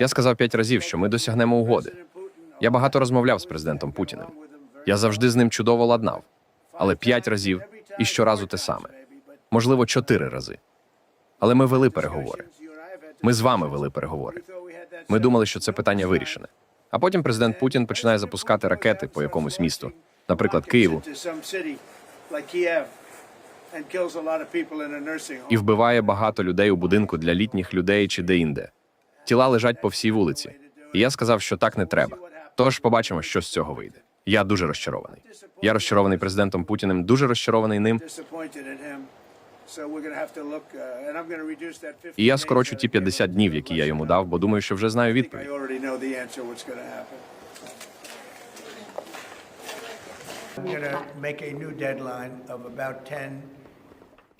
Я сказав п'ять разів, що ми досягнемо угоди. Я багато розмовляв з президентом Путіним. Я завжди з ним чудово ладнав. Але п'ять разів і щоразу те саме. Можливо, чотири рази. Але ми вели переговори. Ми з вами вели переговори. Ми думали, що це питання вирішене. А потім президент Путін починає запускати ракети по якомусь місту, наприклад, Києву, і вбиває багато людей у будинку для літніх людей чи де-інде. Тіла лежать по всій вулиці. І я сказав, що так не треба. Тож побачимо, що з цього вийде. Я дуже розчарований. Я розчарований президентом Путіним, дуже розчарований ним. Uh, and I'm going to reduce that 50 І я скорочу ті I 50 днів, які я йому дав, бо думаю, що вже знаю відповідь. I'm going to make a new deadline of about 10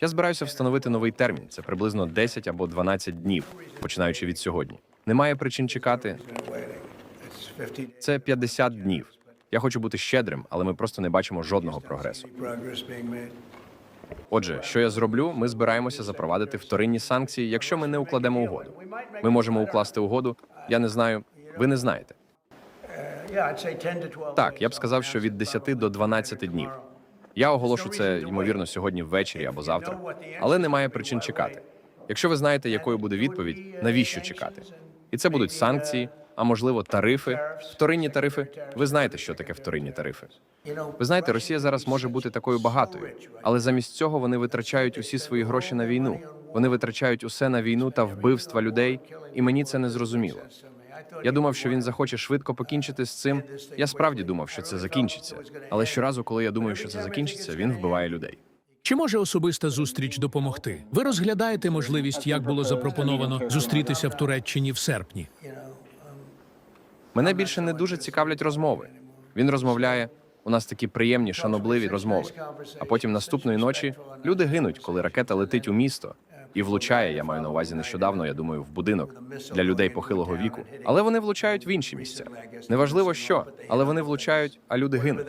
Я збираюся встановити новий термін. Це приблизно 10 або 12 днів, починаючи від сьогодні. Немає причин чекати. waiting. It's 50 Це 50 днів. Я хочу бути щедрим, але ми просто не бачимо жодного прогресу. Отже, що я зроблю? Ми збираємося запровадити вторинні санкції, якщо ми не укладемо угоду. Ми можемо укласти угоду. Я не знаю. Ви не знаєте. Yeah, I'd say 10 to 12 Так, я б сказав, що від 10 до 12 днів. Я оголошу це ймовірно сьогодні ввечері або завтра, але немає причин чекати. Якщо ви знаєте, якою буде відповідь, навіщо чекати? І це будуть санкції, а можливо, тарифи, вторинні тарифи. Ви знаєте, що таке вторинні тарифи. Ви знаєте, Росія зараз може бути такою багатою, але замість цього вони витрачають усі свої гроші на війну. Вони витрачають усе на війну та вбивства людей, і мені це не зрозуміло. Я думав, що він захоче швидко покінчити з цим. Я справді думав, що це закінчиться. Але щоразу, коли я думаю, що це закінчиться, він вбиває людей. Чи може особиста зустріч допомогти? Ви розглядаєте можливість, як було запропоновано, зустрітися в Туреччині в серпні? Мене більше не дуже цікавлять розмови. Він розмовляє. У нас такі приємні, шанобливі розмови. А потім наступної ночі люди гинуть, коли ракета летить у місто і влучає. Я маю на увазі нещодавно. Я думаю, в будинок для людей похилого віку. Але вони влучають в інші місця. Неважливо що, але вони влучають, а люди гинуть.